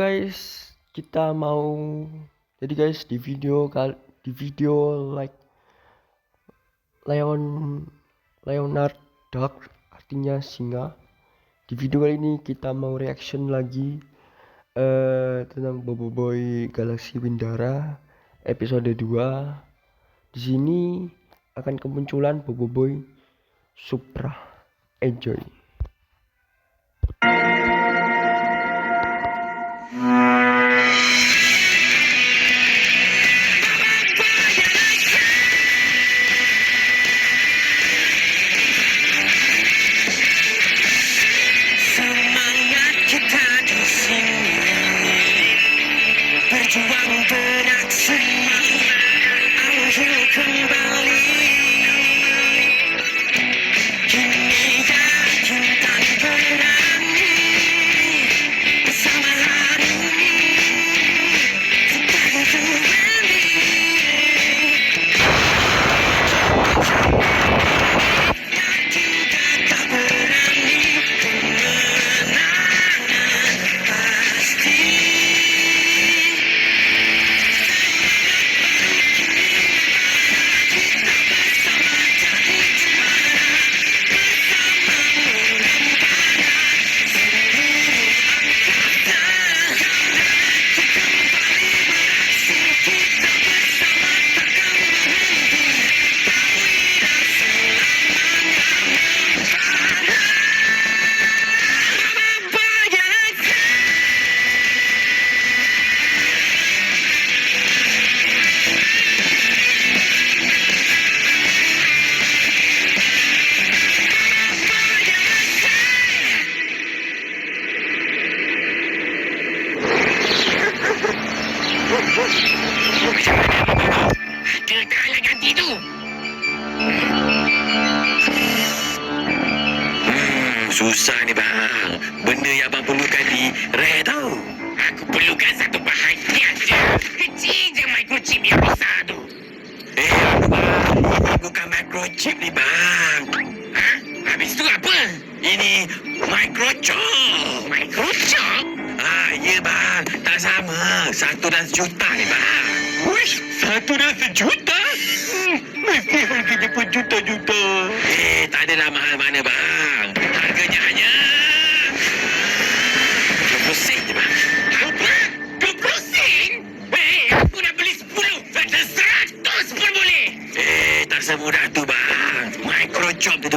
guys, kita mau jadi guys di video kal di video like Leon Leonard Duck artinya singa. Di video kali ini kita mau reaction lagi eh tentang Bobo Boy Galaxy Windara episode 2. Di sini akan kemunculan Bobo Boy Supra. Enjoy.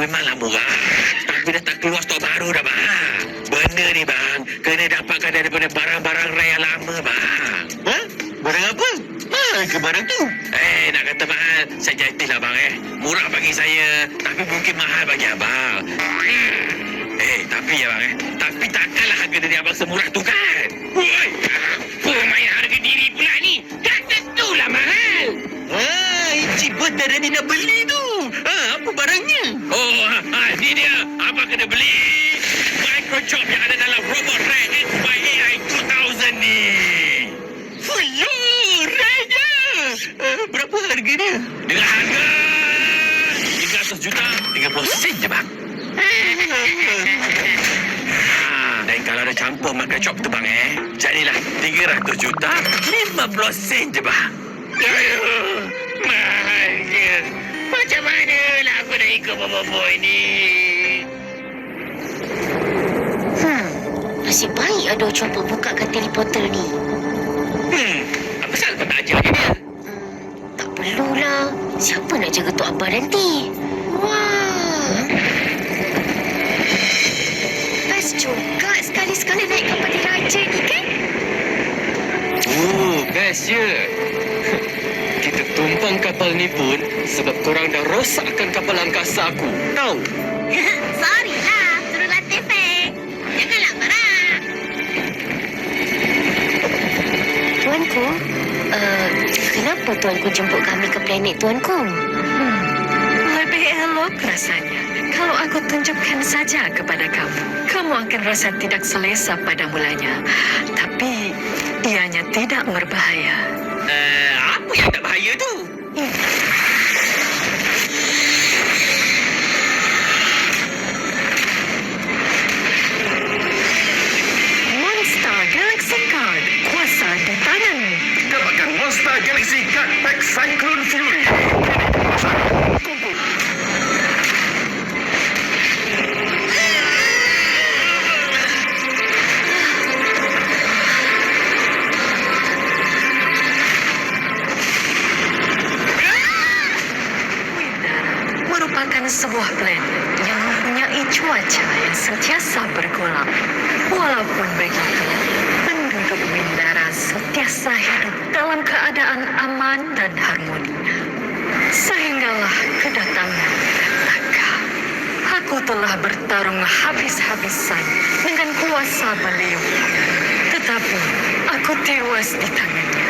Memanglah murah. Tapi dah tak keluar stok baru dah bang. Benda ni bang, kena dapatkan daripada barang-barang rare yang lama bang. Ha? Barang apa? Mahal ke barang tu? Eh, nak kata mahal, subjektif lah bang eh. Murah bagi saya, tapi mungkin mahal bagi abang. Eh, tapi ya bang eh. Tapi takkanlah harga dari abang semurah tu berapa harganya? Dengan harga 300 juta, 30 sen je bang. Ah, dan kalau ada campur microchip tu bang eh, jadilah 300 juta, 50 sen je bang. Aduh, mahalnya. Macam mana lah aku nak ikut Bobo Boy ni? Hmm, nasib baik ada cuba bukakan teleporter ni. Hmm, perlulah. Siapa nak jaga Tok Abah nanti? Wah. Best juga sekali-sekala naik kapal diraja ni kan? Oh, best je. Kita tumpang kapal ni pun sebab korang dah rosakkan kapal angkasa aku. Tahu? Sorry lah, suruh fake. Janganlah marah. Tuanku? Uh, kenapa Tuanku jemput kami ke planet Tuanku? Hmm, lebih elok rasanya kalau aku tunjukkan saja kepada kamu. Kamu akan rasa tidak selesa pada mulanya. Tapi ianya tidak berbahaya. Eh, Cyclone Fury. Tewas di tangannya.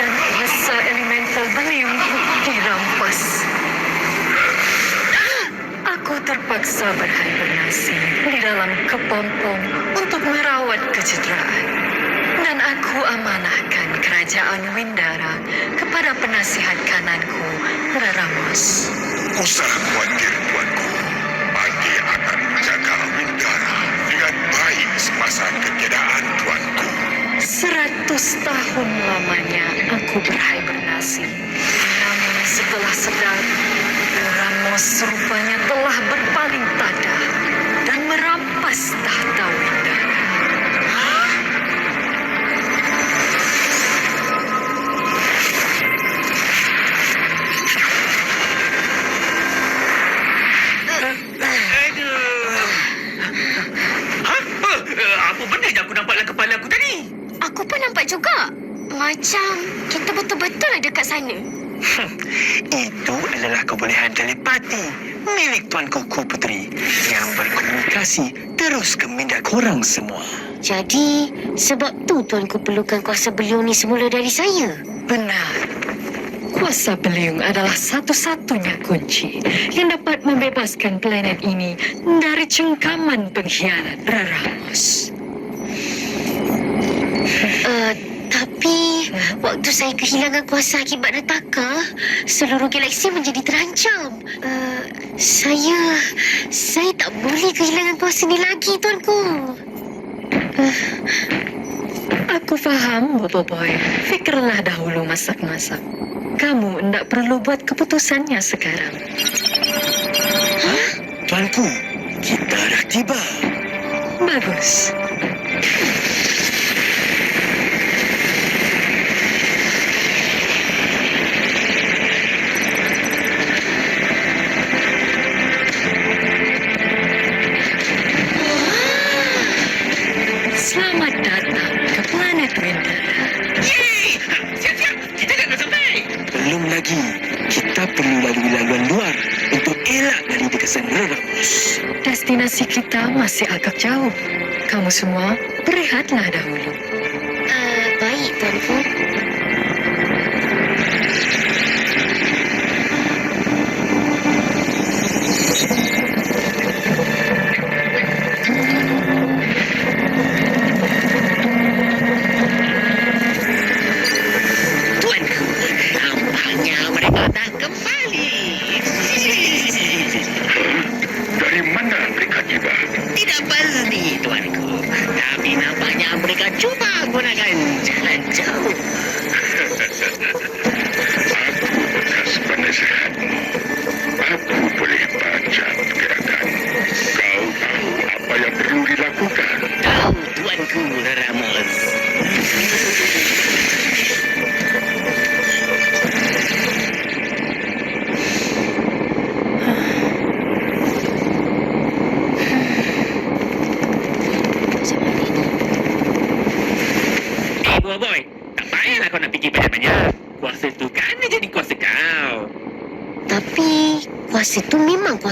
Dan kuasa elemental beliau dirampas. Aku terpaksa berhibernasi di dalam kepompong untuk merawat kecederaan. Dan aku amanahkan kerajaan Windara kepada penasihat kananku, Raramos. Usah khawatir, Tuanku. Bagi akan menjaga Windara dengan baik semasa ketiadaan Tuanku. Seratus tahun lamanya aku berhibernasi. Namun setelah sedar, Ramos rupanya telah berpaling tada dan merampas tahta Windara. Aduh. Apa? Eh, apa benda yang aku nampak dalam kepala aku tadi? Aku pun nampak juga. Macam kita betul-betul ada kat sana. Itu adalah kebolehan telepati milik Tuanku Ku Puteri yang berkomunikasi terus ke minda korang semua. Jadi, sebab tu Tuanku perlukan kuasa beliau ni semula dari saya. Benar. Kuasa beliung adalah satu-satunya kunci yang dapat membebaskan planet ini dari cengkaman pengkhianat Raramos. Uh, tapi, waktu saya kehilangan kuasa akibat retaka, seluruh galaksi menjadi terancam. Uh, saya, saya tak boleh kehilangan kuasa ni lagi, Tuanku. Aku faham, Bobo Boy. Fikirlah dahulu masak-masak. Kamu tidak perlu buat keputusannya sekarang. Tuanku, kita dah tiba. Bagus. Destinasi kita masih agak jauh. Kamu semua berehatlah dahulu.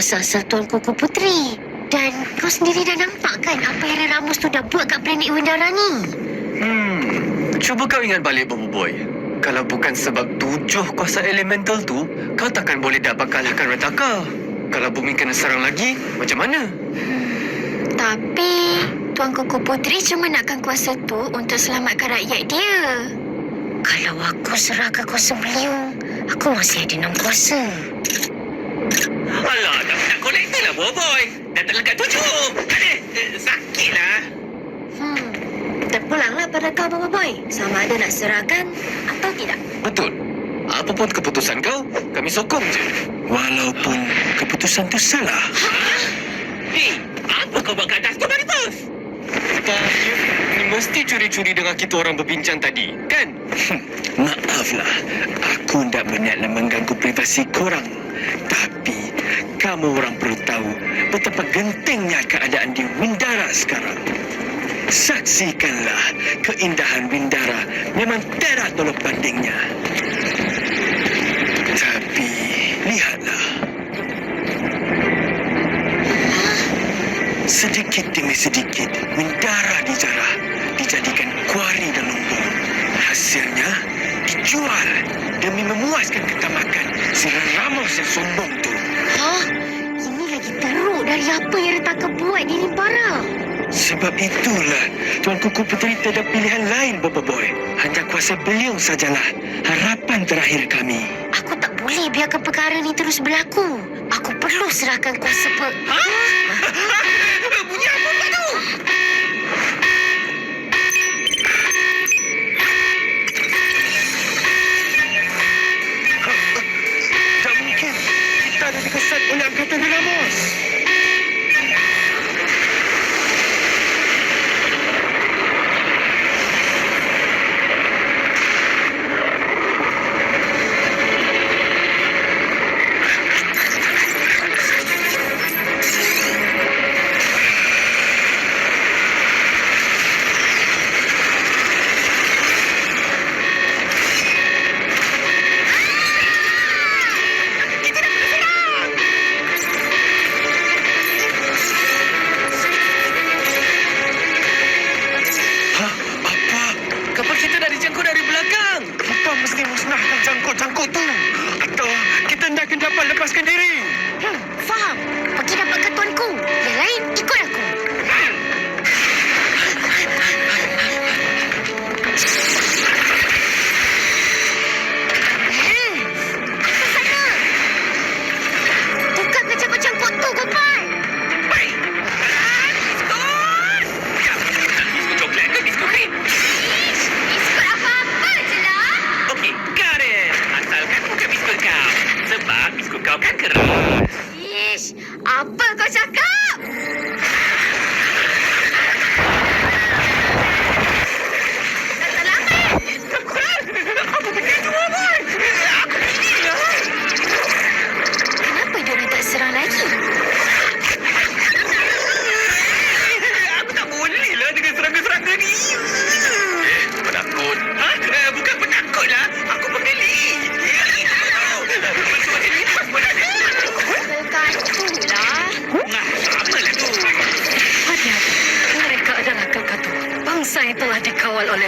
Kuasa asal Tuanku Ku Puteri. Dan kau sendiri dah nampak kan apa yang Ramos tu dah buat kat planet Windara ni? Hmm, cuba kau ingat balik, Bobo Boy. Kalau bukan sebab tujuh kuasa elemental tu, kau takkan boleh dapat kalahkan Rataka. Kalau bumi kena serang lagi, macam mana? Tapi Tuan Koko Putri cuma nakkan kuasa tu untuk selamatkan rakyat dia. Kalau aku serahkan kuasa beliau, aku masih ada enam kuasa. Alah, lah, boy. Dah terlekat tujuh. Aduh, eh, sakit lah. Hmm, terpulanglah pada kau, Baba Boy. Sama ada nak serahkan atau tidak. Betul. Apapun keputusan kau, kami sokong je. Walaupun keputusan tu salah. Hei, apa kau buat kat atas tu, Maripus? Tahir, ni mesti curi-curi dengan kita orang berbincang tadi, kan? Maaflah, aku tak berniat nak mengganggu privasi korang. Tapi, kamu orang perlu tahu betapa gentingnya keadaan di Windara sekarang. Saksikanlah keindahan Windara memang tiada tolok bandingnya. Tapi, lihatlah. Sedikit demi sedikit, Windara dijarah, dijadikan kuari dan lumbung. Hasilnya dijual demi memuaskan ketamakan si Ramos yang sombong apa yang Retaka buat di Limpara. Sebab itulah Tuan Kuku Puteri tiada pilihan lain, Bobo Boy. Hanya kuasa beliau sajalah harapan terakhir kami. Aku tak boleh biarkan perkara ni terus berlaku. Aku perlu serahkan kuasa pe... Bunyi apa pula tu? Tak mungkin. Kita ada dikesan oleh Angkatan Ramos.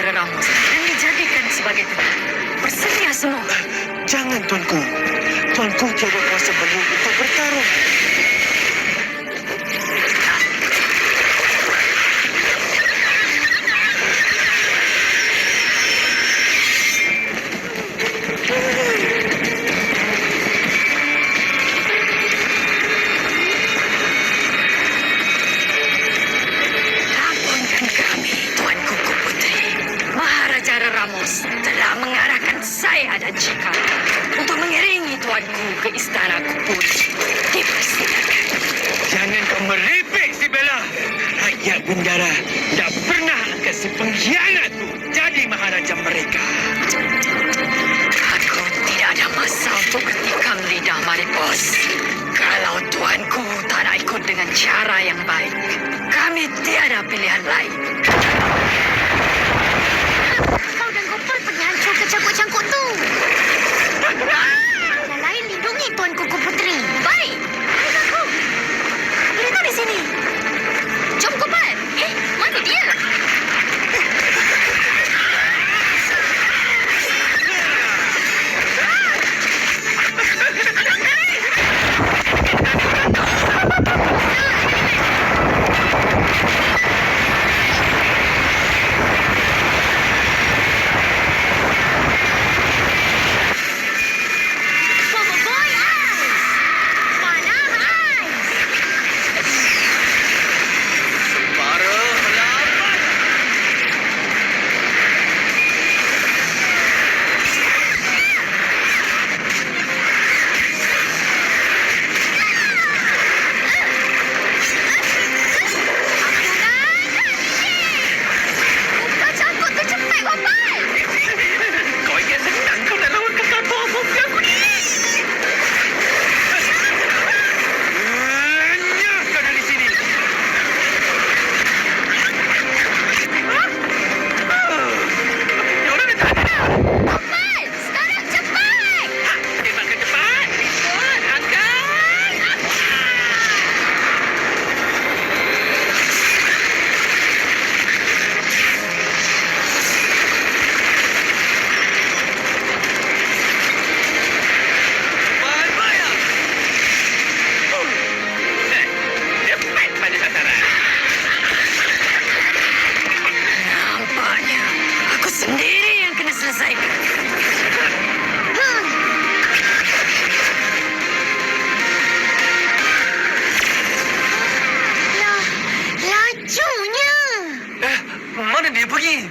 Oleh Ramos dan dijadikan sebagai tuan. Bersedia semua. Jangan, Tuanku. Tuanku tiada kuasa penuh untuk bertarung. Tuanku ke istana Kupuri. Dipersilakan. Jangan kau merepek si Bella. Rakyat Bendara tak pernah angkat si pengkhianat tu jadi maharaja mereka. Aku tidak ada masa untuk ketikam lidah Maripos. Kalau tuanku tak nak ikut dengan cara yang baik, kami tiada pilihan lain. Kau dan Gopal pergi hancur kecangkut-cangkut tu. 예쁘기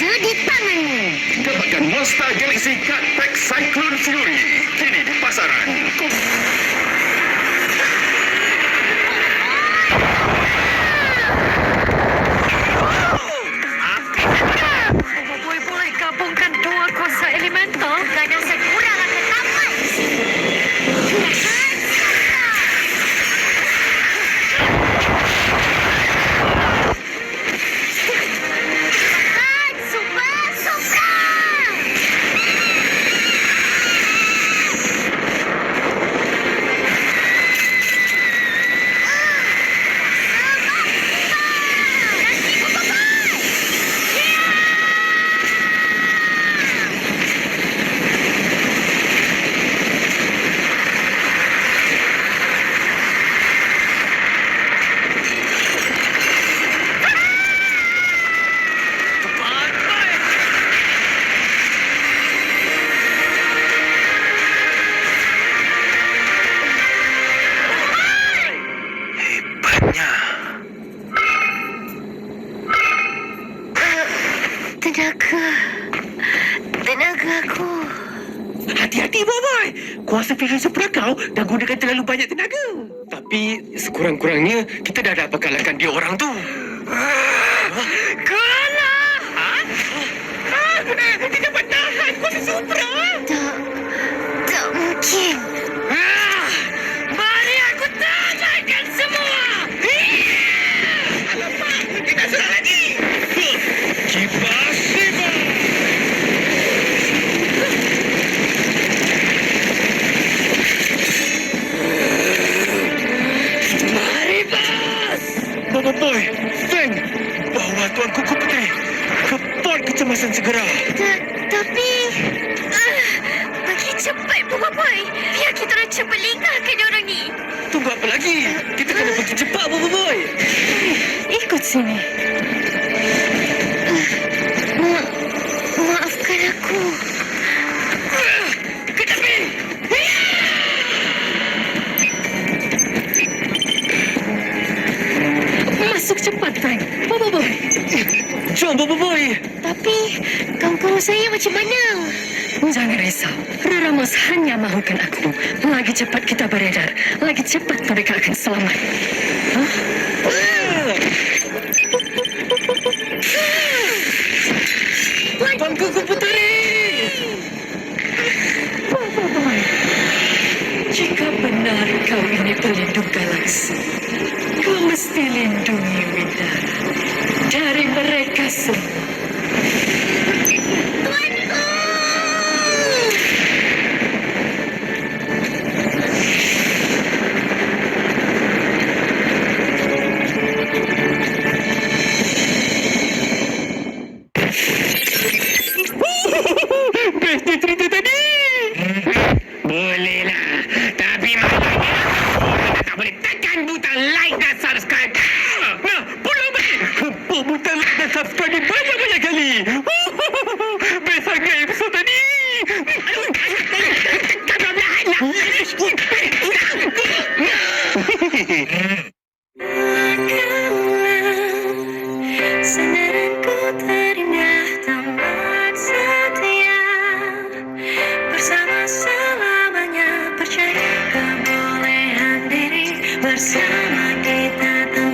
biasa di tanganmu. Dapatkan Monster Galaxy Cut Pack Cyclone Fury. Kini di pasaran. Kuf. kita dah dapat kalahkan dia orang tu. apa? Tapi kawan-kawan saya macam mana? Jangan risau. Reramos hanya mahukan aku. Lagi cepat kita beredar. Lagi cepat mereka akan selamat. Huh? Ah. Bangku ku. Jika benar kau ini pelindung galaksi, kau mesti lindungi Widara dari mereka semua. time I did that,